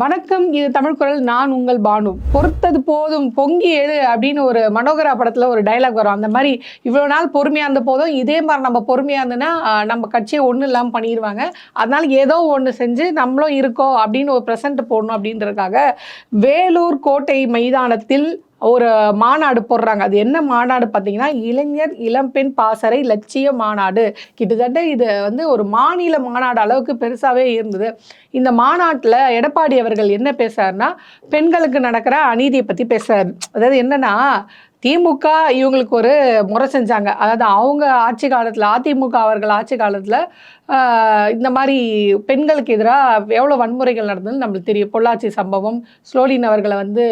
வணக்கம் இது தமிழ் குரல் நான் உங்கள் பானு. பொறுத்தது போதும் பொங்கி எழு அப்படின்னு ஒரு மனோகரா படத்தில் ஒரு டைலாக் வரும். அந்த மாதிரி இவ்வளோ நாள் பொறுமையாக இருந்த போதும் இதே மாதிரி நம்ம பொறுமையாக இருந்ததுன்னா நம்ம கட்சியை ஒன்றும் இல்லாமல் பண்ணிடுவாங்க அதனால் ஏதோ ஒன்று செஞ்சு நம்மளும் இருக்கோம் அப்படின்னு ஒரு ப்ரெசன்ட் போடணும் அப்படின்றதுக்காக வேலூர் கோட்டை மைதானத்தில் ஒரு மாநாடு போடுறாங்க. அது என்ன மாநாடு பார்த்தீங்கன்னா இளைஞர் இளம்பெண் பாசறை லட்சிய மாநாடு. கிட்டத்தட்ட இது வந்து ஒரு மாநில மாநாடு அளவுக்கு பெருசாகவே இருந்தது. இந்த மாநாட்டில் எடப்பாடி அவர்கள் என்ன பேசுறாருன்னா பெண்களுக்கு நடக்கிற அநீதியை பற்றி பேசுறாரு. அதாவது என்னன்னா திமுக இவங்களுக்கு ஒரு முறை செஞ்சாங்க. அதாவது அவங்க ஆட்சி காலத்தில் அதிமுக அவர்கள் ஆட்சி காலத்தில் இந்த மாதிரி பெண்களுக்கு எதிராக எவ்வளோ வன்முறைகள் நடந்ததுன்னு நம்மளுக்கு தெரியும். பொள்ளாச்சி சம்பவம் ஸ்லோலின் அவர்களை வந்து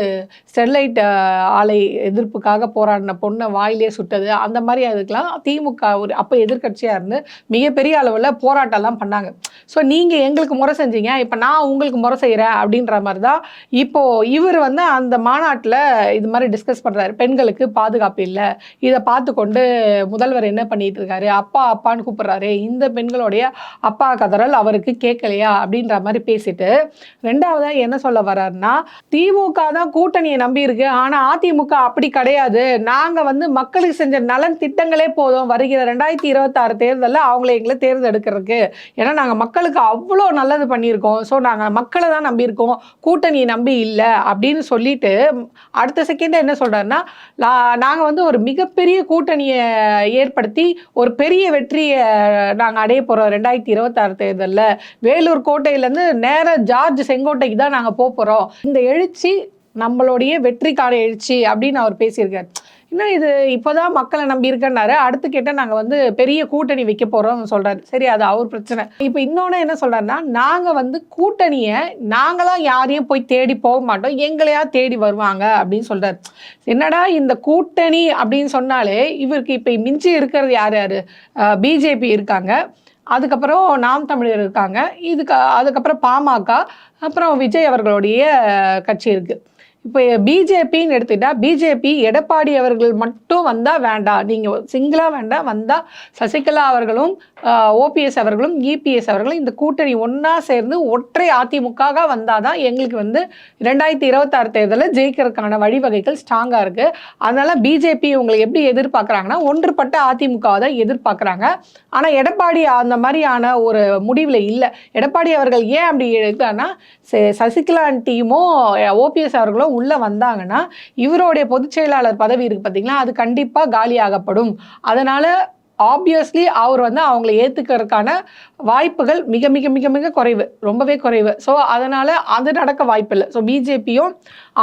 ஸ்டெர்லைட் ஆலை எதிர்ப்புக்காக போராடின பொண்ணை வாயிலே சுட்டது. அந்த மாதிரி அதுக்கெலாம் திமுக ஒரு அப்போ எதிர்க்கட்சியாக இருந்து மிகப்பெரிய அளவில் போராட்டம்லாம் பண்ணாங்க. ஸோ நீங்கள் எங்களுக்கு முறை செஞ்சீங்க. இப்போ நான் உங்களுக்கு முறை செய்கிறேன் அப்படின்ற மாதிரி தான் இப்போது இவர் வந்து அந்த மாநாட்டில் இது மாதிரி டிஸ்கஸ் பண்ணுறாரு பெண்களுக்கு பாதுகாப்பு இல்லை. இதை பார்த்து கொண்டு முதல்வர் என்ன பண்ணிட்டு இருக்காரு அப்பா அப்பான்னு கூப்பிடுறாரு. இந்த பெண்களுடைய அப்பா கதறல் அவருக்கு கேட்கலையா? அப்படின்ற மாதிரி பேசிட்டு ரெண்டாவதா என்ன சொல்ல வர்றாருன்னா திமுக தான் கூட்டணியை நம்பி இருக்கு ஆனா அதிமுக அப்படி கிடையாது. நாங்க வந்து மக்களுக்கு செஞ்ச நலன் திட்டங்களே போதும். வருகிற ரெண்டாயிரத்தி இருபத்தாறு தேர்தலில் அவங்கள எங்களை தேர்ந்தெடுக்கிறதுக்கு. ஏன்னா நாங்க மக்களுக்கு அவ்வளோ நல்லது பண்ணியிருக்கோம். ஸோ நாங்க மக்களை தான் நம்பியிருக்கோம். கூட்டணியை நம்பி இல்லை அப்படின்னு சொல்லிட்டு அடுத்த செகண்ட் என்ன சொல்றாருன்னா நாங்கள் வந்து ஒரு மிகப்பெரிய கூட்டணியை ஏற்படுத்தி ஒரு பெரிய வெற்றியை நாங்கள் அடைய போகிறோம் ரெண்டாயிரத்தி இருபத்தாறு தேர்தலில் வேலூர் கோட்டையிலேருந்து நேராக ஜார்ஜ் செங்கோட்டைக்கு தான் நாங்கள் போக போகிறோம் இந்த எழுச்சி நம்மளுடைய வெற்றிக்கான எழுச்சி அப்படின்னு அவர் பேசியிருக்காரு. இன்னும் இது? இப்போதான் மக்களை நம்பி இருக்கன்னாரு. அடுத்து கேட்டால் நாங்கள் வந்து பெரிய கூட்டணி வைக்க போகிறோம்னு சொல்கிறாரு சரி அது அவர் பிரச்சனை. இப்போ இன்னொன்று என்ன சொல்கிறாருன்னா நாங்கள் வந்து கூட்டணியை நாங்களாம் யாரையும் போய் தேடி போக மாட்டோம். எங்களையா தேடி வருவாங்க அப்படின்னு சொல்கிறார் என்னடா இந்த கூட்டணி அப்படின்னு சொன்னாலே இவருக்கு இப்போ மிஞ்சி இருக்கிறது யார் யார்? பிஜேபி இருக்காங்க. அதுக்கப்புறம் நாம் தமிழர் இருக்காங்க. இதுக்கு அதுக்கப்புறம் பாமக அப்புறம் விஜய் அவர்களுடைய கட்சி இருக்குது இப்போ பிஜேபின்னு எடுத்துக்கிட்டா பிஜேபி எடப்பாடி அவர்கள் மட்டும் வந்தால் வேண்டாம். நீங்கள் சிங்கிளாக வேண்டாம். வந்தால் சசிகலா அவர்களும் ஓபிஎஸ் அவர்களும் இபிஎஸ் அவர்களும் இந்த கூட்டணி ஒன்றா சேர்ந்து ஒற்றை அதிமுகவாக வந்தால் தான் எங்களுக்கு வந்து ரெண்டாயிரத்தி இருபத்தாறு தேர்தலில் ஜெயிக்கிறதுக்கான வழிவகைகள் ஸ்ட்ராங்காக இருக்குது அதனால் பிஜேபி உங்களை எப்படி எதிர்பார்க்குறாங்கன்னா ஒன்றுபட்ட அதிமுகவை தான் எதிர்பார்க்குறாங்க. ஆனால் எடப்பாடி அந்த மாதிரியான ஒரு முடிவில் இல்லை. எடப்பாடி அவர்கள் ஏன் அப்படி இருக்கான்னா சசிகலா டீமும் ஓபிஎஸ் அவர்களும் உள்ளே வந்தாங்கன்னா இவருடைய பொதுச் செயலாளர் பதவி இருக்கு பார்த்தீங்களா அது கண்டிப்பாக காலியாகப்படும். அதனால் ஆப்வியஸ்லி அவர் வந்து அவங்கள ஏற்றுக்கிறதுக்கான வாய்ப்புகள் மிக மிக மிக மிக குறைவு. ரொம்பவே குறைவு. ஸோ அதனால் அது நடக்க வாய்ப்பில்லை. ஸோ பிஜேபியும்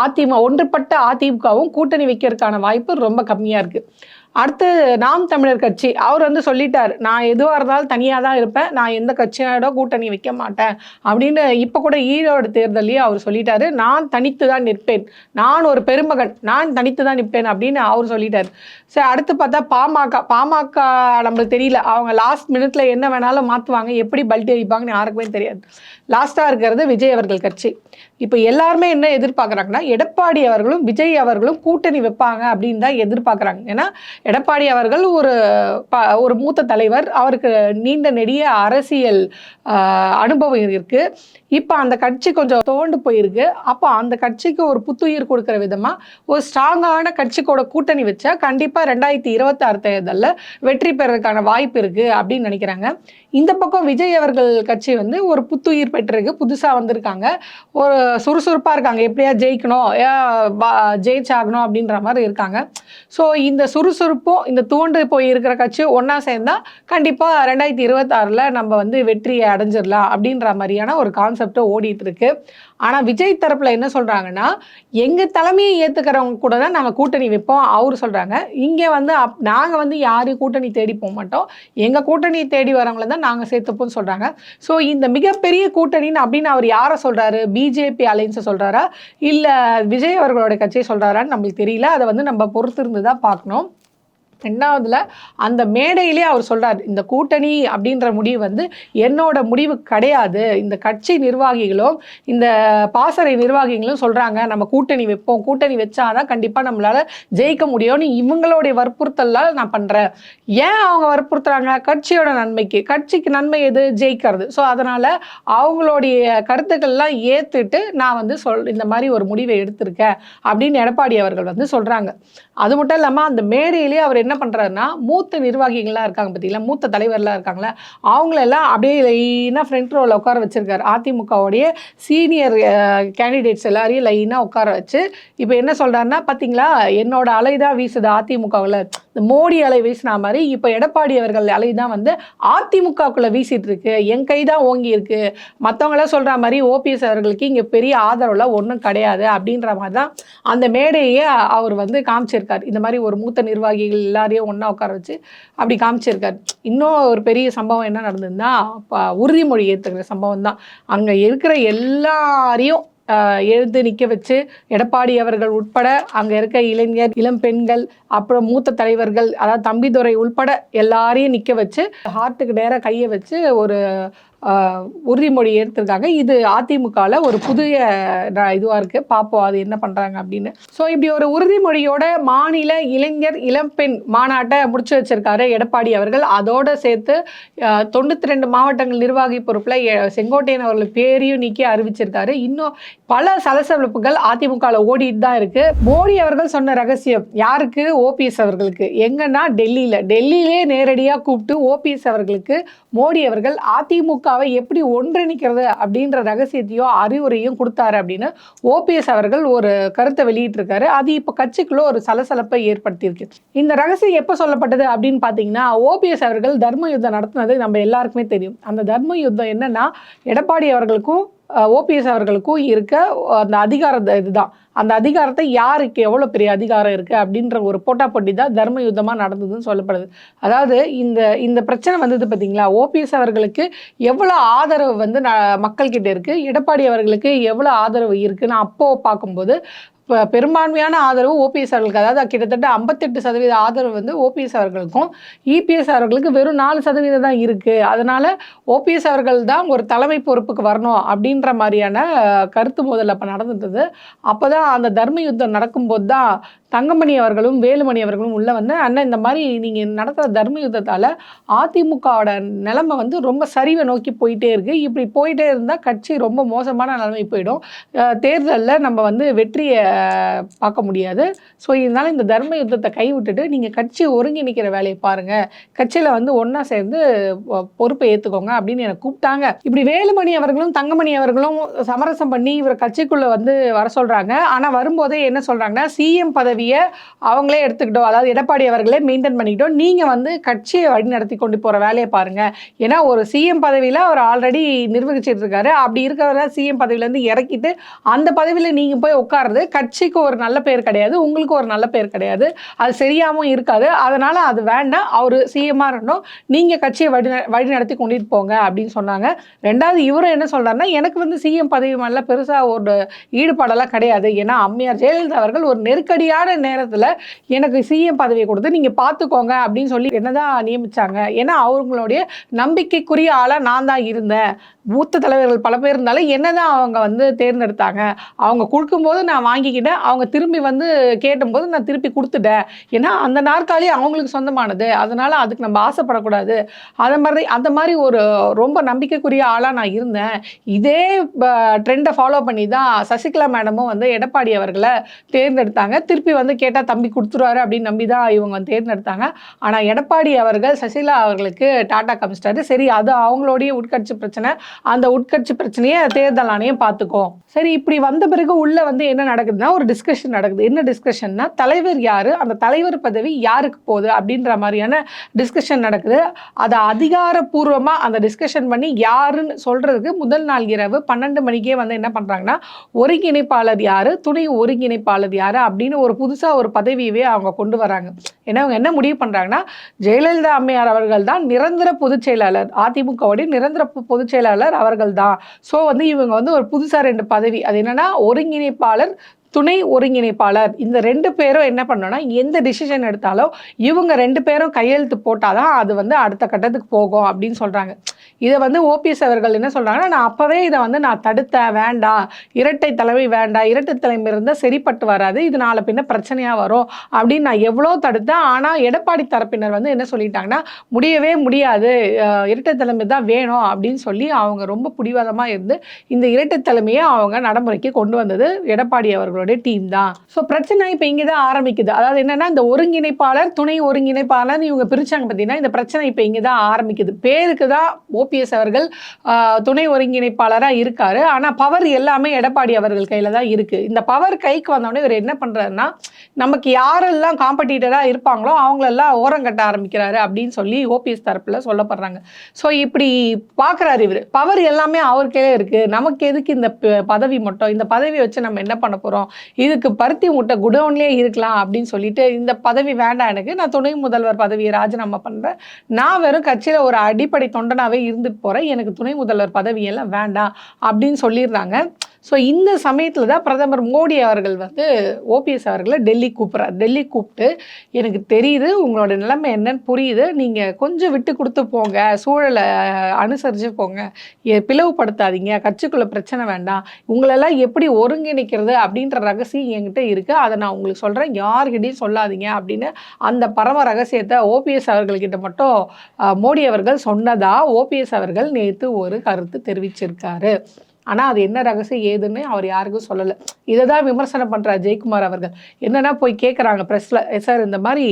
அதிமுக ஒன்றுபட்ட அதிமுகவும் கூட்டணி வைக்கிறதுக்கான வாய்ப்பு ரொம்ப கம்மியாக இருக்குது அடுத்து நாம் தமிழர் கட்சி. அவர் வந்து சொல்லிட்டார் நான் எதுவாக இருந்தாலும் தனியாக தான் இருப்பேன். நான் எந்த கட்சியோட கூட்டணி வைக்க மாட்டேன். அப்படின்னு இப்போ கூட ஈரோடு தேர்தலையும் அவர் சொல்லிட்டாரு நான் தனித்து தான் நிற்பேன். நான் ஒரு பெருமகன். நான் தனித்து தான் நிற்பேன். அப்படின்னு அவர் சொல்லிட்டார். சரி அடுத்து பார்த்தா பாமக. பாமக நம்மளுக்கு தெரியல. அவங்க லாஸ்ட் மினிட்ல என்ன வேணாலும் மாற்றுவாங்க எப்படி பல்ட்டி அடிப்பாங்கன்னு யாருக்குமே தெரியாது. லாஸ்ட்டாக இருக்கிறது விஜய் அவர்கள் கட்சி. இப்போ எல்லாருமே என்ன எதிர்பார்க்குறாங்கன்னா எடப்பாடி அவர்களும் விஜய் அவர்களும் கூட்டணி வைப்பாங்க அப்படின்னு தான் எதிர்பார்க்குறாங்க. ஏன்னா எடப்பாடி அவர்கள் ஒரு ப ஒரு மூத்த தலைவர். அவருக்கு நீண்ட நெடிய அரசியல் அனுபவம் இருக்குது இப்போ அந்த கட்சி கொஞ்சம் தோண்டு போயிருக்கு. அப்போ அந்த கட்சிக்கு ஒரு புத்துயிர் கொடுக்குற விதமாக ஒரு ஸ்ட்ராங்கான கட்சிக்கோட கூட்டணி வச்சா கண்டிப்பாக ரெண்டாயிரத்தி இருபத்தாறு தேர்தலில் வெற்றி பெறதுக்கான வாய்ப்பு இருக்குது அப்படின்னு நினைக்கிறாங்க. இந்த பக்கம் விஜய் அவர்கள் கட்சி வந்து ஒரு புத்துயிர் பெற்றிருக்கு புதுசாக வந்திருக்காங்க. ஒரு சுறுசுறுப்பாக இருக்காங்க. எப்படியா ஜெயிக்கணும் ஜெயிச்சாகணும் அப்படின்ற மாதிரி இருக்காங்க. ஸோ இந்த சுறுசுறுப்பும் இந்த தூண்டு போய் இருக்கிற கட்சி ஒன்றா சேர்ந்தா கண்டிப்பாக ரெண்டாயிரத்தி இருபத்தாறில் நம்ம வந்து வெற்றியை அடைஞ்சிடலாம் அப்படின்ற மாதிரியான ஒரு கான்செப்டை ஓடிட்டு இருக்கு. ஆனால் விஜய் தரப்பில் என்ன சொல்கிறாங்கன்னா எங்கள் தலைமையை ஏற்றுக்கிறவங்க கூட தான் நாங்கள் கூட்டணி வைப்போம். அவர் சொல்கிறாங்க இங்கே வந்து அப் நாங்கள் வந்து யாரையும் கூட்டணி தேடி போக மாட்டோம். எங்கள் கூட்டணி தேடி வரவங்கள தான் நாங்கள் சேர்த்துப்போம்னு சொல்கிறாங்க ஸோ இந்த மிகப்பெரிய கூட்டணி கூட்டணின்னு அப்படின்னு அவர் யாரை சொல்கிறாரு பிஜேபி அலைன்ஸை சொல்கிறாரா இல்லை விஜய் அவர்களோட கட்சியை சொல்கிறாரான்னு நம்மளுக்கு தெரியல. அதை வந்து நம்ம பொறுத்திருந்து தான் பார்க்கணும். ரெண்டாவதுல அந்த மேடையிலே அவர் சொல்றார் இந்த கூட்டணி அப்படின்ற முடிவு வந்து என்னோட முடிவு கிடையாது. இந்த கட்சி நிர்வாகிகளும் இந்த பாசறை நிர்வாகிகளும் சொல்றாங்க நம்ம கூட்டணி வைப்போம். கூட்டணி வச்சாதான் கண்டிப்பா நம்மளால ஜெயிக்க முடியும்னு இவங்களுடைய வற்புறுத்தலால் நான் பண்றேன். ஏன் அவங்க வற்புறுத்துறாங்க? கட்சியோட நன்மைக்கு. கட்சிக்கு நன்மை எது? ஜெயிக்கிறது. ஸோ அதனால அவங்களுடைய கருத்துக்கள்லாம் ஏத்துட்டு நான் வந்து சொல் இந்த மாதிரி ஒரு முடிவை எடுத்திருக்கேன் அப்படின்னு எடப்பாடி அவர்கள் வந்து சொல்றாங்க. அது மட்டும் இல்லாமல் அந்த மேடையிலேயே அவர் என்ன என்ன பண்ணுறாருன்னா மூத்த நிர்வாகிகள்லாம் இருக்காங்க பார்த்தீங்களா மூத்த தலைவர்லாம் இருக்காங்களா அவங்களெல்லாம் அப்படியே லைனாக ஃப்ரண்ட் ரோவில் உட்கார வச்சிருக்காரு. அதிமுகவுடைய சீனியர் கேண்டிடேட்ஸ் எல்லாரையும் லைனாக உட்கார வச்சு இப்போ என்ன சொல்கிறாருன்னா பார்த்தீங்களா என்னோட அலைதான் வீசுது அதிமுகவில். இந்த மோடி அலை வீசினா மாதிரி இப்போ எடப்பாடி அவர்கள் அலை தான் வந்து அதிமுகக்குள்ளே வீசிட்டு இருக்கு என் கை தான் ஓங்கி இருக்கு. மற்றவங்களாம் சொல்கிற மாதிரி ஓபிஎஸ் அவர்களுக்கு இங்கே பெரிய ஆதரவுலாம் ஒன்றும் கிடையாது அப்படின்ற மாதிரி தான் அந்த மேடையே அவர் வந்து காமிச்சிருக்கார். இந்த மாதிரி ஒரு மூத்த நிர்வாகிகள் எல்லாரையும் ஒன்றா உட்கார வச்சு அப்படி காமிச்சிருக்கார். இன்னும் ஒரு பெரிய சம்பவம் என்ன நடந்ததுன்னா உறுதிமொழி ஏற்றுக்கிற சம்பவம் தான். அங்கே இருக்கிற எல்லாரையும் எழுந்து நிற்க வச்சு எடப்பாடி அவர்கள் உட்பட அங்கே இருக்க இளைஞர் இளம் பெண்கள் அப்புறம் மூத்த தலைவர்கள் அதாவது தம்பிதுரை உள்பட எல்லாரையும் நிற்க வச்சு ஹார்ட்டுக்கு நேராக கையை வச்சு ஒரு உறுதிமொழி ஏற்றிருக்காங்க இது அதிமுகவில் ஒரு புதிய இதுவாக இருக்குது பார்ப்போம் அது என்ன பண்ணுறாங்க அப்படின்னு. ஸோ இப்படி ஒரு உறுதிமொழியோட மாநில இளைஞர் இளம்பெண் மாநாட்டை முடிச்சு வச்சிருக்காரு எடப்பாடி அவர்கள். அதோடு சேர்த்து தொண்ணூற்றி ரெண்டு மாவட்டங்கள் நிர்வாகி பொறுப்பில் செங்கோட்டையன் அவர்கள் பேரையும் நீக்கி அறிவிச்சிருக்காரு. இன்னும் பல சலசலப்புகள் அதிமுகவில் ஓடிட்டு தான் இருக்குது மோடி அவர்கள் சொன்ன ரகசியம் யாருக்கு? ஓபிஎஸ் அவர்களுக்கு. எங்கன்னா டெல்லியில். டெல்லியிலே நேரடியாக கூப்பிட்டு ஓபிஎஸ் அவர்களுக்கு மோடி அவர்கள் அதிமுக திமுகவை எப்படி ஒன்றிணைக்கிறது அப்படின்ற ரகசியத்தையோ அறிவுரையும் கொடுத்தாரு அப்படின்னு ஓபிஎஸ் அவர்கள் ஒரு கருத்தை வெளியிட்டிருக்காரு. அது இப்போ கட்சிக்குள்ள ஒரு சலசலப்பை ஏற்படுத்தியிருக்கு. இந்த ரகசியம் எப்போ சொல்லப்பட்டது அப்படின்னு பார்த்தீங்கன்னா ஓபிஎஸ் அவர்கள் தர்ம யுத்தம் நடத்தினது நம்ம எல்லாருக்குமே தெரியும். அந்த தர்ம யுத்தம் என்னன்னா எடப்பாடி அவர்களுக்கும் ஓபிஎஸ் அவர்களுக்கும் இருக்க அந்த அதிகார இதுதான். அந்த அதிகாரத்தை யாருக்கு எவ்வளோ பெரிய அதிகாரம் இருக்குது அப்படின்ற ஒரு போட்டா போட்டி தான் தர்ம யுத்தமாக நடந்ததுன்னு சொல்லப்படுது. அதாவது இந்த இந்த பிரச்சனை வந்தது பார்த்தீங்களா ஓபிஎஸ் அவர்களுக்கு எவ்வளோ ஆதரவு வந்து ந மக்கள்கிட்ட இருக்குது எடப்பாடி அவர்களுக்கு எவ்வளோ ஆதரவு இருக்குன்னு அப்போது பார்க்கும்போது பெரும்பான்மையான ஆதரவு ஓபிஎஸ் அவர்களுக்கு. அதாவது கிட்டத்தட்ட ஐம்பத்தெட்டு சதவீத ஆதரவு வந்து ஓபிஎஸ் அவர்களுக்கும் இபிஎஸ் அவர்களுக்கு வெறும் நாலு சதவீதம் தான் இருக்குது அதனால் ஓபிஎஸ் அவர்கள் தான் ஒரு தலைமை பொறுப்புக்கு வரணும் அப்படின்ற மாதிரியான கருத்து மோதல் அப்போ நடந்தது. அப்போ தான் அந்த தர்ம யுத்தம் நடக்கும்போது தான் தங்கமணி அவர்களும் வேலுமணி அவர்களும் உள்ள வந்து அண்ணன் இந்த மாதிரி நீங்கள் நடத்துகிற தர்ம யுத்தத்தால் அதிமுகவோட நிலைமை வந்து ரொம்ப சரிவை நோக்கி போயிட்டே இருக்கு. இப்படி போயிட்டே இருந்தால் கட்சி ரொம்ப மோசமான நிலைமை போயிடும். தேர்தலில் நம்ம வந்து வெற்றியை பார்க்க முடியாது. ஸோ இதனால இந்த தர்ம யுத்தத்தை கைவிட்டுட்டு நீங்கள் கட்சி ஒருங்கிணைக்கிற வேலையை பாருங்கள் கட்சியில் வந்து ஒன்றா சேர்ந்து பொ- பொறுப்பை ஏற்றுக்கோங்க அப்படின்னு என்னை கூப்பிட்டாங்க. இப்படி வேலுமணி அவர்களும் தங்கமணி அவர்களும் சமரசம் பண்ணி இவர் கட்சிக்குள்ளே வந்து வர சொல்கிறாங்க ஆனால் வரும்போதே என்ன சொல்கிறாங்கன்னா சிஎம் பதவி பதவியை அவங்களே எடுத்துக்கிட்டோம். அதாவது எடப்பாடி அவர்களே மெயின்டைன் பண்ணிக்கிட்டோம். நீங்கள் வந்து கட்சியை வழிநடத்தி கொண்டு போகிற வேலையை பாருங்கள் ஏன்னா ஒரு சிஎம் பதவியில் அவர் ஆல்ரெடி நிர்வகிச்சிட்டு இருக்காரு அப்படி இருக்கிறவரை சிஎம் பதவியிலேருந்து இறக்கிட்டு அந்த பதவியில் நீங்கள் போய் உட்காருறது கட்சிக்கு ஒரு நல்ல பேர் கிடையாது. உங்களுக்கு ஒரு நல்ல பேர் கிடையாது. அது சரியாகவும் இருக்காது. அதனால் அது வேண்டாம். அவர் சிஎம்மாக இருக்கணும். நீங்கள் கட்சியை வழி வழி நடத்தி கொண்டுட்டு போங்க அப்படின்னு சொன்னாங்க. ரெண்டாவது இவரும் என்ன சொல்கிறாருன்னா எனக்கு வந்து சிஎம் பதவி மேலே பெருசாக ஒரு ஈடுபாடெல்லாம் கிடையாது. ஏன்னா அம்மையார் ஜெயலலிதா அவர்கள் ஒரு நெருக்கடியான நேரத்தில் எனக்கு சிஎம் பதவியை கொடுத்து நீங்கள் பார்த்துக்கோங்க அப்படின்னு சொல்லி என்னதான் நியமிச்சாங்க? ஏன்னா அவங்களுடைய நம்பிக்கைக்குரிய ஆளாக நான் தான் இருந்தேன். மூத்த தலைவர்கள் பல பேர் இருந்தாலும் என்னதான் அவங்க வந்து தேர்ந்தெடுத்தாங்க. அவங்க கொடுக்கும்போது நான் வாங்கிக்கிட்டேன். அவங்க திரும்பி வந்து கேட்டும்போது நான் திருப்பி கொடுத்துட்டேன். ஏன்னா அந்த நாற்காலி அவங்களுக்கு சொந்தமானது. அதனால அதுக்கு நம்ம ஆசைப்படக்கூடாது. அதை மாதிரி அந்த மாதிரி ஒரு ரொம்ப நம்பிக்கைக்குரிய ஆளாக நான் இருந்தேன். இதே ட்ரெண்டை ஃபாலோ பண்ணி தான் சசிகலா மேடமும் வந்து எடப்பாடி அவர்களை தேர்ந்தெடுத்தாங்க. திருப்பி வந்து கேட்டால் தம்பி கொடுத்துருவாரு அப்படின்னு நம்பி தான் இவங்க வந்து தேர்ந்தெடுத்தாங்க. ஆனால் எடப்பாடி அவர்கள் சசிகலா அவர்களுக்கு டாட்டா காமிச்சிட்டாரு. சரி அது அவங்களுடைய உட்கட்சி பிரச்சனை. அந்த உட்கட்சி பிரச்சனையை தேர்தல் ஆணையம் பார்த்துக்கும் சரி இப்படி வந்த பிறகு உள்ளே வந்து என்ன நடக்குதுன்னா ஒரு டிஸ்கஷன் நடக்குது. என்ன டிஸ்கஷன்னா தலைவர் யார் அந்த தலைவர் பதவி யாருக்கு போகுது அப்படின்ற மாதிரியான டிஸ்கஷன் நடக்குது. அதை அதிகாரப்பூர்வமாக அந்த டிஸ்கஷன் பண்ணி யாருன்னு சொல்கிறதுக்கு முதல் நாள் இரவு பன்னெண்டு மணிக்கே வந்து என்ன பண்ணுறாங்கன்னா ஒருங்கிணைப்பாளர் யார் துணை ஒருங்கிணைப்பாளர் யார் அப்படின்னு ஒரு புதுசா ஒரு பதவியவே அவங்க கொண்டு வராங்க. ஏன்னா அவங்க என்ன முடிவு பண்றாங்கன்னா ஜெயலலிதா அம்மையார் அவர்கள் தான் நிரந்தர பொதுச் செயலாளர். அதிமுகவுடைய நிரந்தர பொ- பொதுச் செயலாளர் அவர்கள் தான். ஸோ வந்து இவங்க வந்து ஒரு புதுசா ரெண்டு பதவி. அது என்னன்னா ஒருங்கிணைப்பாளர் துணை ஒருங்கிணைப்பாளர். இந்த ரெண்டு பேரும் என்ன பண்ணோன்னா எந்த டிசிஷன் எடுத்தாலும் இவங்க ரெண்டு பேரும் கையெழுத்து போட்டால் தான் அது வந்து அடுத்த கட்டத்துக்கு போகும் அப்படின்னு சொல்கிறாங்க இதை வந்து ஓபிஎஸ் அவர்கள் என்ன சொல்கிறாங்கன்னா நான் அப்போவே இதை வந்து நான் தடுத்தேன் வேண்டாம். இரட்டை தலைமை வேண்டாம். இரட்டை தலைமை இருந்தால் சரிப்பட்டு வராது. இது நாளை பின்ன பிரச்சனையாக வரும். அப்படின்னு நான் எவ்வளோ தடுத்தேன் ஆனால் எடப்பாடி தரப்பினர் வந்து என்ன சொல்லிட்டாங்கன்னா முடியவே முடியாது. இரட்டை தலைமை தான் வேணும். அப்படின்னு சொல்லி அவங்க ரொம்ப பிடிவாதமாக இருந்து இந்த இரட்டை தலைமையை அவங்க நடைமுறைக்கு கொண்டு வந்தது எடப்பாடி அவர்களுடைய டீம் தான். ஸோ பிரச்சனை இப்போ இங்கே தான் ஆரம்பிக்குது. அதாவது என்னன்னா இந்த ஒருங்கிணைப்பாளர் துணை ஒருங்கிணைப்பாளர் இவங்க பிரிச்சாங்க பார்த்தீங்கன்னா இந்த பிரச்சனை இப்போ இங்கே தான் ஆரம்பிக்குது. பேருக்கு தான் ஓபிஎஸ் அவர்கள் துணை ஒருங்கிணைப்பாளராக இருக்கார். ஆனால் பவர் எல்லாமே எடப்பாடி அவர்கள் கையில் தான் இருக்குது இந்த பவர் கைக்கு வந்தோடனே இவர் என்ன பண்ணுறாருன்னா நமக்கு யாரெல்லாம் காம்படிட்டராக இருப்பாங்களோ அவங்களெல்லாம் ஓரங்கட்ட ஆரம்பிக்கிறாரு அப்படின்னு சொல்லி ஓபிஎஸ் தரப்பில் சொல்லப்படுறாங்க. ஸோ இப்படி பார்க்குறாரு இவர். பவர் எல்லாமே அவர் கையிலே இருக்குது நமக்கு எதுக்கு இந்த ப- பதவி மட்டும்? இந்த பதவியை வச்சு நம்ம என்ன பண்ண போகிறோம் இதுக்கு பருத்தி முட்டை குடோன்லேயே இருக்கலாம் அப்படின்னு சொல்லிட்டு இந்த பதவி வேண்டாம் எனக்கு. நான் துணை முதல்வர் பதவியை ராஜினாமா பண்ணுறேன் நான் வெறும் கட்சியில் ஒரு அடிப்படை தொண்டனாகவே இருந்துட்டு போகிறேன் எனக்கு துணை முதல்வர் பதவியெல்லாம் வேண்டாம் அப்படின்னு சொல்லிடுறாங்க ஸோ இந்த சமயத்தில் தான் பிரதமர் மோடி அவர்கள் வந்து ஓபிஎஸ் அவர்களை டெல்லி கூப்பிட்றார் டெல்லி கூப்பிட்டு எனக்கு தெரியுது உங்களோட நிலைமை என்னன்னு புரியுது நீங்கள் கொஞ்சம் விட்டு கொடுத்து போங்க சூழலை அனுசரித்து போங்க பிளவுபடுத்தாதீங்க கட்சிக்குள்ளே பிரச்சனை வேண்டாம் உங்களெல்லாம் எப்படி ஒருங்கிணைக்கிறது அப்படின்ற ரகசியம் என்கிட்ட இருக்குது அதை நான் உங்களுக்கு சொல்கிறேன் யார்கிட்டையும் சொல்லாதீங்க அப்படின்னு அந்த பரம ரகசியத்தை ஓபிஎஸ் அவர்கள்கிட்ட மட்டும் மோடி அவர்கள் சொன்னதாக ஓபிஎஸ் அவர்கள் நேற்று ஒரு கருத்து தெரிவிச்சிருக்காரு. ஆனால் அது என்ன ரகசியம் ஏதுன்னு அவர் யாருக்கும் சொல்லலை. இதை தான் விமர்சனம் பண்ணுறார் ஜெயக்குமார் அவர்கள். என்னன்னா போய் கேட்குறாங்க ப்ரெஸ்ஸில் சார் இந்த மாதிரி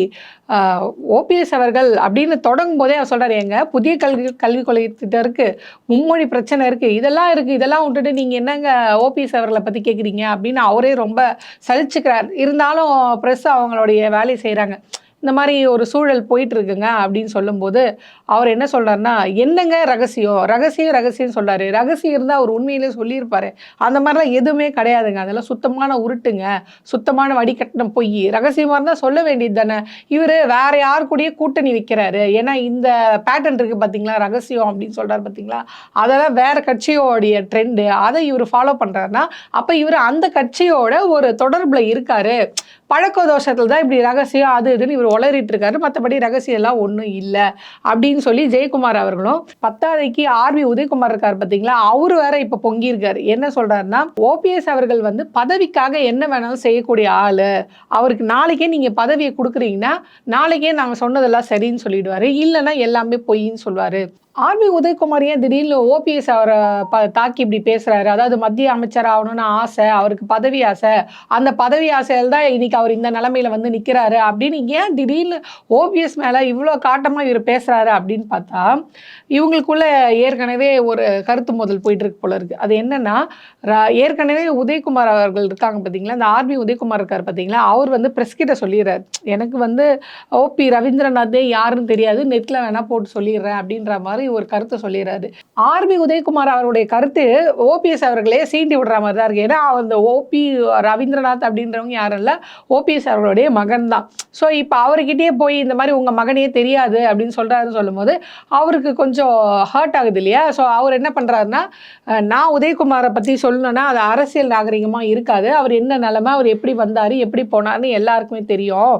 ஓபிஎஸ் அவர்கள் அப்படின்னு தொடங்கும் போதே அவர் சொல்கிறார் எங்க புதிய கல்வி கல்விக் கொள்கை திட்டம் இருக்குது மும்மொழி பிரச்சனை இருக்குது இதெல்லாம் இருக்குது இதெல்லாம் விட்டுட்டு நீங்கள் என்னங்க ஓபிஎஸ் அவர்களை பற்றி கேட்குறீங்க அப்படின்னு அவரே ரொம்ப சலிச்சுக்கிறார். இருந்தாலும் ப்ரெஸ் அவங்களுடைய வேலையை செய்கிறாங்க இந்த மாதிரி ஒரு சூழல் போயிட்டுருக்குங்க அப்படின்னு சொல்லும்போது அவர் என்ன சொல்கிறாருன்னா என்னங்க ரகசியம்? ரகசியம் ரகசியம் சொல்கிறாரு ரகசியம் இருந்தால் அவர் உண்மையிலே சொல்லியிருப்பார். அந்த மாதிரிலாம் எதுவுமே கிடையாதுங்க. அதெல்லாம் சுத்தமான உருட்டுங்க. சுத்தமான வடிகட்டணம் பொய். ரகசியமாக இருந்தால் சொல்ல வேண்டியது தானே. இவர் வேற யார் கூடயே கூட்டணி வைக்கிறாரு. ஏன்னா இந்த பேட்டர்ன் இருக்குது பார்த்தீங்களா ரகசியம் அப்படின்னு சொல்கிறார் பார்த்தீங்களா அதெல்லாம் வேறு கட்சியோடைய ட்ரெண்டு அதை இவர் ஃபாலோ பண்ணுறாருன்னா அப்போ இவர் அந்த கட்சியோட ஒரு தொடர்பில் இருக்காரு. பழக்க தோஷத்தில் தான் இப்படி ரகசியம் அது இதுன்னு இவர் உளறிட்டு இருக்காரு மற்றபடி ரகசியம் எல்லாம் ஒன்றும் இல்லை அப்படின்னு சொல்லி ஜெயக்குமார் அவர்களும் பத்தாதைக்கு ஆர்வி உதயகுமார் இருக்கார் பார்த்தீங்களா அவர் வேற இப்போ பொங்கியிருக்காரு. என்ன சொல்கிறாருன்னா ஓபிஎஸ் அவர்கள் வந்து பதவிக்காக என்ன வேணாலும் செய்யக்கூடிய ஆள். அவருக்கு நாளைக்கே நீங்கள் பதவியை கொடுக்குறீங்கன்னா நாளைக்கே நாங்கள் சொன்னதெல்லாம் சரின்னு சொல்லிடுவார். இல்லைன்னா எல்லாமே பொய்ன்னு சொல்லுவார் ஆர்பி உதயகுமார் ஏன் திடீர்னு ஓபிஎஸ் அவரை ப தாக்கி இப்படி பேசுகிறாரு அதாவது மத்திய அமைச்சர் ஆகணும்னு ஆசை அவருக்கு பதவி ஆசை. அந்த பதவி ஆசையில் தான் இன்னைக்கு அவர் இந்த நிலமையில வந்து நிற்கிறாரு அப்படின்னு ஏன் திடீர்னு ஓபிஎஸ் மேலே இவ்வளோ காட்டமாக இவர் பேசுகிறாரு அப்படின்னு பார்த்தா இவங்களுக்குள்ள ஏற்கனவே ஒரு கருத்து மோதல் போயிட்டு இருக்கு போல இருக்கு. அது என்னன்னா ஏற்கனவே உதயகுமார் அவர்கள் இருக்காங்க பார்த்தீங்களா? இந்த ஆர்பி உதயகுமார் இருக்கார் பார்த்தீங்களா? அவர் வந்து ப்ரெஸ்கிட்ட சொல்லிடுறாரு. எனக்கு வந்து ஓபி ரவீந்திரநாத்தே யாருன்னு தெரியாது. நெட்டில் வேணால் போட்டு சொல்லிடுறேன் அப்படின்ற மாதிரி ஒரு கருத்தை சொல்லிடுறாரு. ஆர்பி உதயகுமார் அவருடைய கருத்து ஓபிஎஸ் அவர்களே சீண்டி விடுற மாதிரி தான் இருக்கு. ஏன்னா அந்த ஓபி ரவீந்திரநாத் அப்படின்றவங்க யாரும் இல்லை ஓபிஎஸ் அவர்களுடைய மகன் தான் ஸோ இப்போ அவர்கிட்டயே போய் இந்த மாதிரி உங்கள் மகனே தெரியாது அப்படின்னு சொல்கிறாருன்னு சொல்லும்போது அவருக்கு கொஞ்சம் ஹர்ட் ஆகுது இல்லையா? ஸோ அவர் என்ன பண்ணுறாருன்னா நான் உதயகுமாரை பற்றி சொல்லணும்னா அது அரசியல் நாகரிகமாக இருக்காது. அவர் என்ன நிலமை அவர் எப்படி வந்தார் எப்படி போனார்னு எல்லாருக்குமே தெரியும்.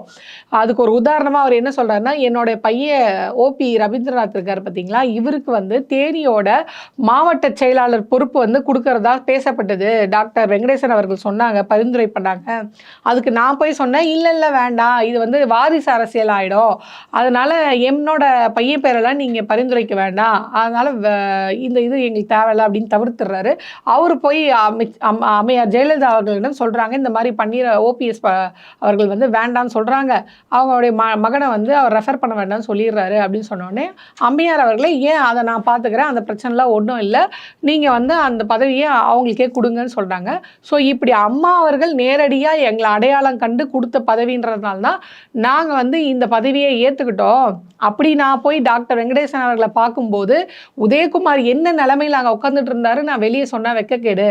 அதுக்கு ஒரு உதாரணமாக அவர் என்ன சொல்கிறாருன்னா என்னோட பையன் ஓபி ரவீந்திரநாத் இருக்கார் பார்த்தீங்களா இவருக்கு வந்து தேனியோட மாவட்ட செயலாளர் பொறுப்பு வந்து கொடுக்கறதா பேசப்பட்டது. டாக்டர் வெங்கடேசன் அவர்கள் சொன்னாங்க பரிந்துரை பண்ணாங்க. அதுக்கு நான் போய் சொன்னேன் இல்லை இல்லை வேண்டாம். இது வந்து வாரிசு அரசியல் ஆகிடும் அதனால் என்னோட பையன் பேரெல்லாம் நீங்கள் பரிந்துரைக்க வேண்டாம். அதனால் வ- இந்த இது எங்களுக்கு தேவையில்ல அப்படின்னு தவிர்த்துறாரு அவர் போய் அமை- அம்- அம்மையார் ஜெயலலிதா அவர்களிடம் சொல்கிறாங்க இந்த மாதிரி பன்னீர் ஓபிஎஸ் அவர்கள் வந்து வேண்டாம்னு சொல்கிறாங்க அவங்களுடைய ம மகனை வந்து அவர் ரெஃபர் பண்ண வேண்டாம்னு சொல்லிடுறாரு அப்படின்னு சொன்னோடனே அம்மையார் அவர்களை ஏன் அதை நான் பார்த்துக்கிறேன் அந்த பிரச்சனைலாம் ஒன்றும் இல்லை. நீங்கள் வந்து அந்த பதவியை அவங்களுக்கே கொடுங்கன்னு சொல்கிறாங்க ஸோ இப்படி அம்மா அவர்கள் நேரடியாக எங்களை அடையாளம் கண்டு கொடுத்த பதவின்றதுனால தான் நாங்கள் வந்து இந்த பதவியை ஏற்றுக்கிட்டோம் அப்படி நான் போய் டாக்டர் வெங்கடேசன் அவர்களை பார்க்கும்போது உதயகுமார் என்ன நிலைமையில் அங்கே உட்காந்துட்டு இருந்தாரு? நான் வெளியே சொன்னால் வெக்கக்கேடு.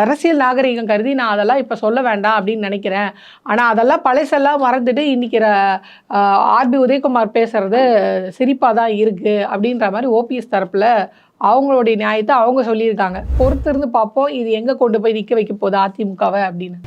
அரசியல் நாகரிகம் கருதி நான் அதெல்லாம் இப்போ சொல்ல வேண்டாம் அப்படின்னு நினைக்கிறேன். ஆனால் அதெல்லாம் பழசெல்லாம் மறந்துட்டு இன்னைக்கு ஆர்பி உதயகுமார் பேசுறது சிரிப்பாக தான் இருக்குது அப்படின்ற மாதிரி ஓபிஎஸ் தரப்பில் அவங்களுடைய நியாயத்தை அவங்க சொல்லியிருக்காங்க. பொறுத்திருந்து பார்ப்போம். இது எங்கே கொண்டு போய் நிற்க வைக்க போகுது அதிமுகவை அப்படின்னு.